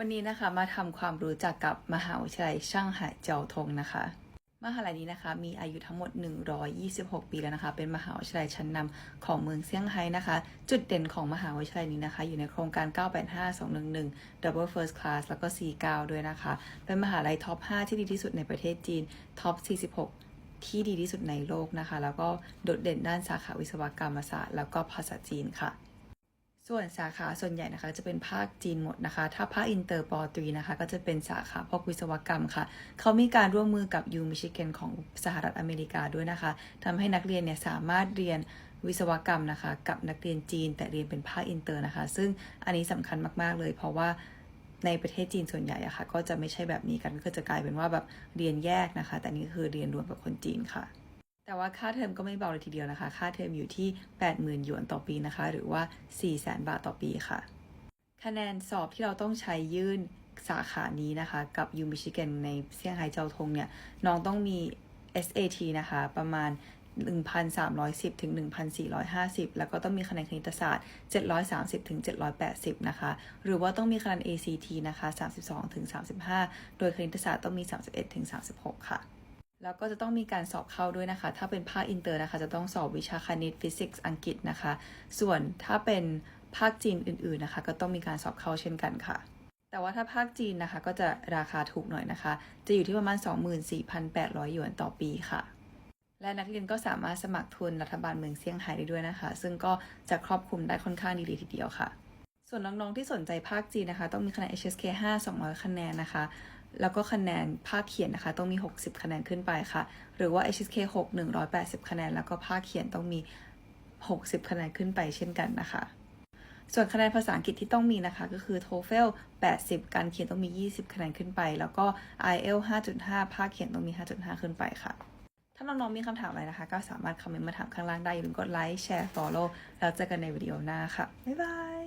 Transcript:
วันนี้นะคะมาทำความรู้จักกับมหาวิทยาลัยช่างหายเจาทงนะคะ มหาลัยนี้นะคะมีอายุทั้งหมด 126 ปีแล้วนะคะ เป็นมหาวิทยาลัยชั้นนำของเมืองเซี่ยงไฮ้นะคะ จุดเด่นของมหาวิทยาลัยนี้นะคะ อยู่ในโครงการ 985 211 Double First Class แล้วก็ C9 ด้วยนะคะ เป็นมหาลัยท็อป 5 ที่ดีที่สุดในประเทศจีน ท็อป 46ที่ดีที่สุดในโลกนะคะ แล้วก็โดดเด่นด้านสาขาวิศวกรรมศาสตร์ แล้วก็ภาษาจีนค่ะ ส่วนสาขาส่วนใหญ่นะคะจะเป็นภาคจีนหมดนะคะ ถ้าภาคอินเตอร์ปอตรีนะคะ ก็จะเป็นสาขาพวกวิศวกรรมค่ะ เขามีการร่วมมือกับยูมิชิแกนของสหรัฐอเมริกาด้วยนะคะทำให้นักเรียนเนี่ยสามารถเรียนวิศวกรรมนะคะ กับนักเรียนจีนแต่เรียนเป็นภาคอินเตอร์นะคะ ซึ่งอันนี้สำคัญมากๆเลย เพราะว่าในประเทศจีนส่วนใหญ่อะค่ะก็จะไม่ใช่แบบนี้กันก็จะกลายเป็นว่าแบบเรียนแยกนะคะ แต่นี่คือเรียนรวมกับคนจีนค่ะ แต่ว่าค่าเทอมก็ไม่เบาเลยทีเดียวนะคะ ค่าเทอมอยู่ที่ 80,000หยวนต่อปีนะคะ หรือว่า 400,000 บาทต่อปีค่ะ คะแนนสอบที่เราต้องใช้ยื่นสาขานี้นะคะ กับยูมิชิแกนในเซี่ยงไฮ้เจ้าทงเนี่ย น้องต้องมี SAT นะคะ ประมาณ 1,310 ถึง 1,450 แล้วก็ต้องมีคะแนนคณิตศาสตร์ 730 ถึง 780 นะคะ หรือว่าต้องมีคะแนน ACT นะคะ 32 ถึง 35 โดยคณิตศาสตร์ต้องมี 31 ถึง 36 ค่ะ แล้วก็จะต้องมีการสอบเข้าด้วยนะคะ ถ้าเป็นภาคอินเตอร์นะคะ จะต้องสอบวิชาคณิตฟิสิกส์อังกฤษนะคะ ส่วนถ้าเป็นภาคจีนอื่นๆนะคะ ก็ต้องมีการสอบเข้าเช่นกันค่ะ แต่ว่าถ้าภาคจีนนะคะ ก็จะราคาถูกหน่อยนะคะ จะอยู่ที่ประมาณ 24,800 หยวนต่อปีค่ะ และนักเรียนก็สามารถสมัครทุนรัฐบาลเมืองเซี่ยงไฮ้ได้ด้วยนะคะ ซึ่งก็จะครอบคลุมได้ค่อนข้างดีทีเดียวค่ะ ส่วนน้องๆที่สนใจภาคจีนนะคะ ต้องมีคะแนน HSK 5 200 คะแนนนะคะ แล้วก็คะแนนภาคเขียนนะคะ ต้องมี 60 คะแนนขึ้นไปค่ะ หรือว่า HSK 6 180 คะแนน แล้วก็ภาคเขียนต้องมี 60 คะแนนขึ้นไปเช่นกันนะคะ ส่วนคะแนนภาษาอังกฤษที่ต้องมีนะคะ ก็คือ TOEFL 80 การเขียนต้องมี 20 คะแนนขึ้นไป แล้วก็ IELTS 5.5 ภาคเขียนต้องมี 5.5 ขึ้นไปค่ะ ถ้าน้องๆมีคำถามอะไรนะคะ ก็สามารถคอมเมนต์มาถามข้างล่างได้อย่าลืมกดไลค์แชร์ follow แล้วเจอกันในวิดีโอหน้าค่ะ บ๊ายบาย